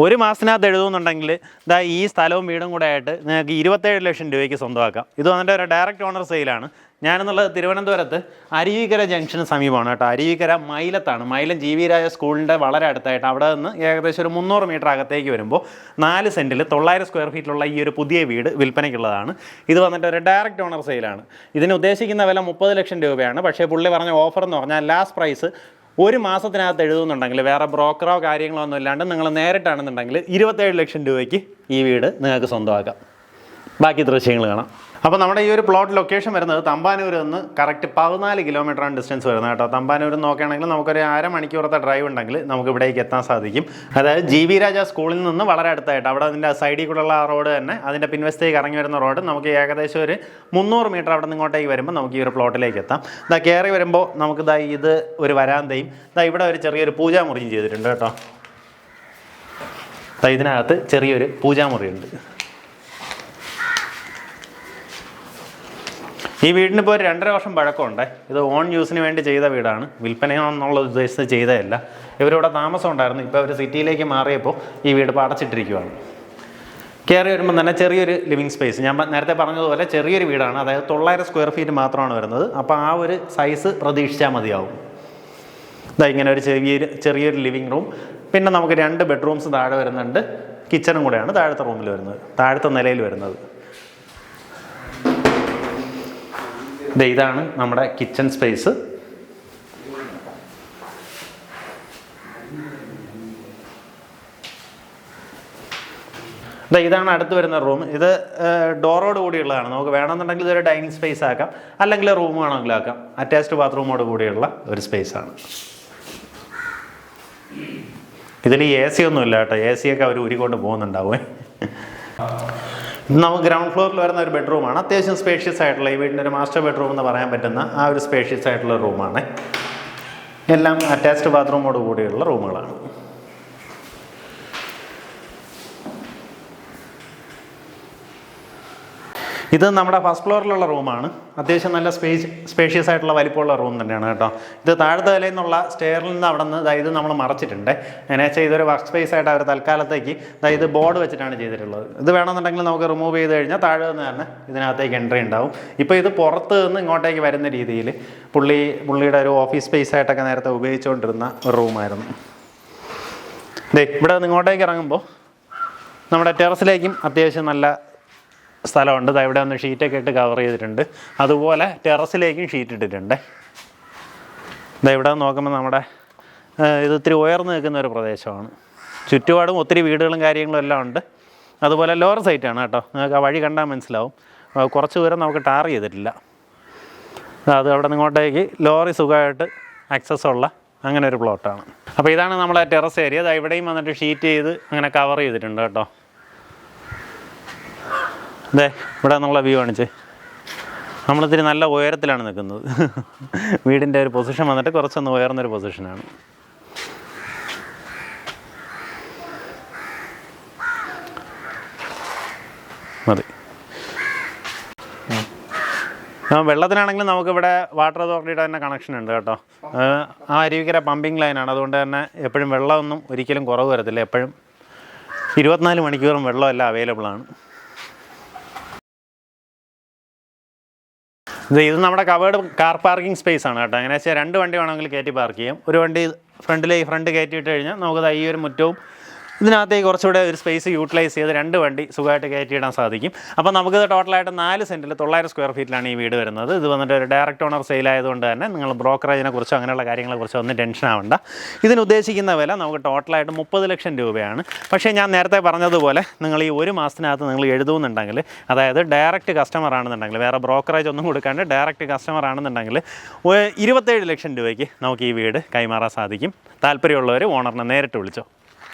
ഒരു മാസത്തിനകത്ത് എഴുതുന്നുണ്ടെങ്കിൽ ഇതാ ഈ സ്ഥലവും വീടും കൂടെ ആയിട്ട് നിങ്ങൾക്ക് ഇരുപത്തേഴ് ലക്ഷം രൂപയ്ക്ക് സ്വന്തമാക്കാം. ഇത് വന്നിട്ട് ഒരു ഡയറക്റ്റ് ഓണർ സെയിലാണ് ഞാനെന്നുള്ളത് തിരുവനന്തപുരത്ത് അരുവിക്കര ജംഗ്ഷന് സമീപമാണ് കേട്ടോ. അരുവിക്കര മൈലത്താണ്. മൈലം ജി വി രാജ സ്കൂളിന്റെ വളരെ അടുത്തായിട്ട് അവിടെ നിന്ന് ഏകദേശം ഒരു മുന്നൂറ് മീറ്റർ അകത്തേക്ക് വരുമ്പോൾ നാല് സെന്റിൽ തൊള്ളായിരം സ്ക്വയർ ഫീറ്റിലുള്ള ഈ ഒരു പുതിയ വീട് വിൽപ്പനയ്ക്കുള്ളതാണ്. ഇത് വന്നിട്ട് ഒരു ഡയറക്റ്റ് ഓണർ സെയിലാണ് ഇതിന് ഉദ്ദേശിക്കുന്ന വില മുപ്പത് ലക്ഷം രൂപയാണ്. പക്ഷേ പുള്ളി പറഞ്ഞ ഓഫർ എന്ന് പറഞ്ഞാൽ ലാസ്റ്റ് പ്രൈസ് ഒരു മാസത്തിനകത്ത് എഴുതുന്നുണ്ടെങ്കിൽ വേറെ ബ്രോക്കറോ കാര്യങ്ങളോ ഒന്നും ഇല്ലാണ്ട് നിങ്ങൾ നേരിട്ടാണെന്നുണ്ടെങ്കിൽ ഇരുപത്തേഴ് ലക്ഷം രൂപയ്ക്ക് ഈ വീട് നിങ്ങൾക്ക് സ്വന്തമാക്കാം. ബാക്കി ദൃശ്യങ്ങൾ കാണാം. അപ്പോൾ നമ്മുടെ ഈ ഒരു പ്ലോട്ട് ലൊക്കേഷൻ വരുന്നത് തമ്പാനൂരിൽ നിന്ന് കറക്റ്റ് പതിനാല് കിലോമീറ്ററാണ് ഡിസ്റ്റൻസ് വരുന്നത് കേട്ടോ. നിന്ന് നോക്കുകയാണെങ്കിൽ നമുക്കൊരു അരമണിക്കൂറത്തെ ഡ്രൈവ് ഉണ്ടെങ്കിൽ നമുക്ക് ഇവിടേക്ക് എത്താൻ സാധിക്കും. അതായത് ജി വി രാജ സ്കൂളിൽ നിന്ന് വളരെ അടുത്തായിട്ട് അവിടെ അതിന്റെ സൈഡിൽ കൂടെയുള്ള റോഡ് തന്നെ അതിന്റെ പിൻവശത്തേക്ക് ഇറങ്ങി വരുന്ന റോഡ് നമുക്ക് ഏകദേശം ഒരു മുന്നൂറ് മീറ്റർ അവിടെ നിന്ന് ഇങ്ങോട്ടേക്ക് വരുമ്പോൾ നമുക്ക് ഈ ഒരു പ്ലോട്ടിലേക്ക് എത്താം. ഇതാ കയറി വരുമ്പോൾ നമുക്ക് ഇതാ ഇത് ഒരു വരാന്തയും ഇതാ ഇവിടെ ഒരു ചെറിയൊരു പൂജാമുറിയും ചെയ്തിട്ടുണ്ട് കേട്ടോ. ഇതിനകത്ത് ചെറിയൊരു പൂജാമുറിയുണ്ട് ഈ വീടിന് ഇപ്പോൾ ഒരു രണ്ടര വർഷം പഴക്കമുണ്ട്. ഇത് ഓൺ യൂസിന് വേണ്ടി ചെയ്ത വീടാണ്. വിൽപ്പനയാണെന്നുള്ള ഉദ്ദേശിച്ച് ചെയ്തതല്ല. ഇവരിവിടെ താമസം ഉണ്ടായിരുന്നു ഇപ്പോൾ അവർ സിറ്റിയിലേക്ക് മാറിയപ്പോൾ ഈ വീട് ഇപ്പോൾ അടച്ചിട്ടിരിക്കുവാണ്. കയറി വരുമ്പോൾ തന്നെ ചെറിയൊരു ലിവിങ് സ്പേസ്. ഞാൻ നേരത്തെ പറഞ്ഞതുപോലെ ചെറിയൊരു വീടാണ്. അതായത് തൊള്ളായിരം സ്ക്വയർ ഫീറ്റ് മാത്രമാണ് വരുന്നത്. അപ്പോൾ ആ ഒരു സൈസ് പ്രതീക്ഷിച്ചാൽ മതിയാവും. ഇതാ ഇങ്ങനെ ഒരു ചെറിയൊരു ചെറിയൊരു ലിവിങ് റൂം. പിന്നെ നമുക്ക് രണ്ട് ബെഡ്റൂംസ് താഴെ വരുന്നുണ്ട്. കിച്ചണും കൂടെയാണ് താഴത്തെ റൂമിൽ വരുന്നത്. താഴത്തെ നിലയിൽ വരുന്നത് ദേ ഇതാണ് നമ്മുടെ കിച്ചൺ സ്പേസ് ഇതാണ് അടുത്ത് വരുന്ന റൂം ഇത് ഡോറോട് കൂടിയുള്ളതാണ്. നമുക്ക് വേണമെന്നുണ്ടെങ്കിൽ ഇതൊരു ഡൈനിങ് സ്പേസ് ആക്കാം. അല്ലെങ്കിൽ റൂം വേണമെങ്കിലും ആക്കാം. അറ്റാച്ച്ഡ് ബാത്റൂമോട് കൂടിയുള്ള ഒരു സ്പേസാണ് ഇതിൽ എ സി ഒന്നും ഇല്ല കേട്ടോ. എ സി ഒക്കെ അവർ ഉരുക്കൊണ്ട് പോകുന്നുണ്ടാവേ നമുക്ക് ഗ്രൗണ്ട് ഫ്ലോറിൽ വരുന്ന ഒരു ബെഡ്റൂമാണ് അത്യാവശ്യം സ്പേഷ്യസ് ആയിട്ടുള്ള ഈ വീടിന്റെ ഒരു മാസ്റ്റർ ബെഡ്റൂം എന്ന് പറയാൻ പറ്റുന്ന ആ ഒരു സ്പേഷ്യസ് ആയിട്ടുള്ള റൂമാണ് എല്ലാം അറ്റാച്ച്ഡ് ബാത്റൂമോട് കൂടിയുള്ള റൂമുകളാണ് ഇത് നമ്മുടെ ഫസ്റ്റ് ഫ്ലോറിലുള്ള റൂമാണ്. അത്യാവശ്യം നല്ല സ്പേസ് സ്പേഷ്യസ് ആയിട്ടുള്ള വലിപ്പമുള്ള റൂം തന്നെയാണ് കേട്ടോ. ഇത് താഴത്തെ നിലയിൽ നിന്നുള്ള സ്റ്റെയറിൽ നിന്ന് അവിടെ നിന്ന് ഇത് നമ്മൾ മറച്ചിട്ടുണ്ട്. എന്നു വെച്ചാൽ ഇതൊരു വർക്ക് സ്പേസ് ആയിട്ട് അവർ തൽക്കാലത്തേക്ക് ഇത് ബോർഡ് വെച്ചിട്ടാണ് ചെയ്തിട്ടുള്ളത്. ഇത് വേണമെന്നുണ്ടെങ്കിൽ നമുക്ക് റിമൂവ് ചെയ്ത് കഴിഞ്ഞാൽ താഴെ നിന്ന് തന്നെ ഇതിനകത്തേക്ക് എൻട്രി ഉണ്ടാവും. ഇപ്പോൾ ഇത് പുറത്ത് നിന്ന് ഇങ്ങോട്ടേക്ക് വരുന്ന രീതിയിൽ പുള്ളി പുള്ളിയുടെ ഒരു ഓഫീസ് സ്പേസ് ആയിട്ടൊക്കെ നേരത്തെ ഉപയോഗിച്ചുകൊണ്ടിരുന്ന ഒരു റൂമായിരുന്നു ദേ ഇവിടെ നിന്ന് ഇങ്ങോട്ടേക്ക് ഇറങ്ങുമ്പോൾ നമ്മുടെ ടെറസിലേക്കും അത്യാവശ്യം നല്ല സ്ഥലമുണ്ട്. ഇവിടെ ഒന്ന് ഷീറ്റൊക്കെ ഇട്ട് കവർ ചെയ്തിട്ടുണ്ട്. അതുപോലെ ടെറസിലേക്കും ഷീറ്റ് ഇട്ടിട്ടുണ്ട്. ഇവിടെ നോക്കുമ്പോൾ നമ്മുടെ ഇത് ഇത്തിരി ഉയർന്നു നിൽക്കുന്ന ഒരു പ്രദേശമാണ്. ചുറ്റുപാടും ഒത്തിരി വീടുകളും കാര്യങ്ങളും എല്ലാം ഉണ്ട്. അതുപോലെ ലോവർ സൈറ്റാണ് കേട്ടോ. നിങ്ങൾക്ക് ആ വഴി കണ്ടാൽ മനസ്സിലാവും. കുറച്ച് ദൂരം നമുക്ക് ടാർ ചെയ്തിട്ടില്ല. അത് അവിടെ നിങ്ങോട്ടേക്ക് ലോറി സുഖമായിട്ട് ആക്സസ് ഉള്ള അങ്ങനെ ഒരു പ്ലോട്ടാണ് അപ്പോൾ ഇതാണ് നമ്മളെ ടെറസ് ഏരിയ അത് ഇവിടെയും വന്നിട്ട് ഷീറ്റ് ചെയ്ത് അങ്ങനെ കവർ ചെയ്തിട്ടുണ്ട് കേട്ടോ. ദേ ഇവിടെ നമ്മളെ വ്യൂ കാണിച്ചേ നമ്മളിത്തിരി നല്ല ഉയരത്തിലാണ് നിൽക്കുന്നത്. വീടിന്റെ ഒരു പൊസിഷൻ വന്നിട്ട് കുറച്ചൊന്ന് ഉയർന്നൊരു പൊസിഷനാണ് മതി. വെള്ളത്തിനാണെങ്കിലും നമുക്കിവിടെ വാട്ടർ അതോറിറ്റിയുടെ തന്നെ കണക്ഷൻ ഉണ്ട് കേട്ടോ. ആ, അരുവിക്കര പമ്പിംഗ് ലൈനാണ് അതുകൊണ്ട് തന്നെ എപ്പോഴും വെള്ളമൊന്നും ഒരിക്കലും കുറവ് വരത്തില്ല. എപ്പോഴും ഇരുപത്തിനാല് മണിക്കൂറും വെള്ളമെല്ലാം അവൈലബിൾ ഇത് നമ്മുടെ കവേർഡ് കാർ പാർക്കിംഗ് സ്പേസ് ആണ് കേട്ടോ. എങ്ങനെ വെച്ചാൽ രണ്ട് വണ്ടി വേണമെങ്കിൽ കയറ്റി പാർക്ക് ചെയ്യാം. ഒരു വണ്ടി ഫ്രണ്ടിലേക്ക് ഫ്രണ്ട് കയറ്റി ഇട്ട് കഴിഞ്ഞാൽ നമുക്ക് ഈ ഒരു മുറ്റവും ഇതിനകത്തേക്ക് കുറച്ചുകൂടെ ഒരു സ്പേസ് യൂട്ടിലൈസ് ചെയ്ത് രണ്ട് വണ്ടി സുഖമായിട്ട് കയറ്റിയിടാൻ സാധിക്കും. അപ്പോൾ നമുക്ക് ടോട്ടലായിട്ട് നാല് സെന്റിൽ തൊള്ളായിരം സ്ക്വയർ ഫീറ്റിലാണ് ഈ വീട് വരുന്നത്. ഇത് വന്നിട്ട് ഒരു ഡയറക്റ്റ് ഓണർ സെയിൽ ആയതുകൊണ്ട് തന്നെ നിങ്ങൾ ബ്രോക്കറേജിനെ കുറിച്ചോ അങ്ങനെയുള്ള കാര്യങ്ങളെ കുറിച്ചോ ഒന്നും ടെൻഷൻ ആവണ്ട. ഇതിന് ഉദ്ദേശിക്കുന്ന വില നമുക്ക് ടോട്ടലായിട്ട് മുപ്പത് ലക്ഷം രൂപയാണ്. പക്ഷേ ഞാൻ നേരത്തെ പറഞ്ഞതുപോലെ നിങ്ങൾ ഈ ഒരു മാസത്തിനകത്ത് നിങ്ങൾ എഴുതുന്നുണ്ടെങ്കിൽ അതായത് ഡയറക്റ്റ് കസ്റ്റമർ ആണെന്നുണ്ടെങ്കിൽ വേറെ ബ്രോക്കറേജ് ഒന്നും കൊടുക്കാണ്ട് ഡയറക്റ്റ് കസ്റ്റമർ ആണെന്നുണ്ടെങ്കിൽ ഇരുപത്തേഴ് ലക്ഷം രൂപയ്ക്ക് നമുക്ക് ഈ വീട് കൈമാറാൻ സാധിക്കും. താല്പര്യമുള്ളവർ ഓണറിനെ നേരിട്ട് വിളിച്ചോ.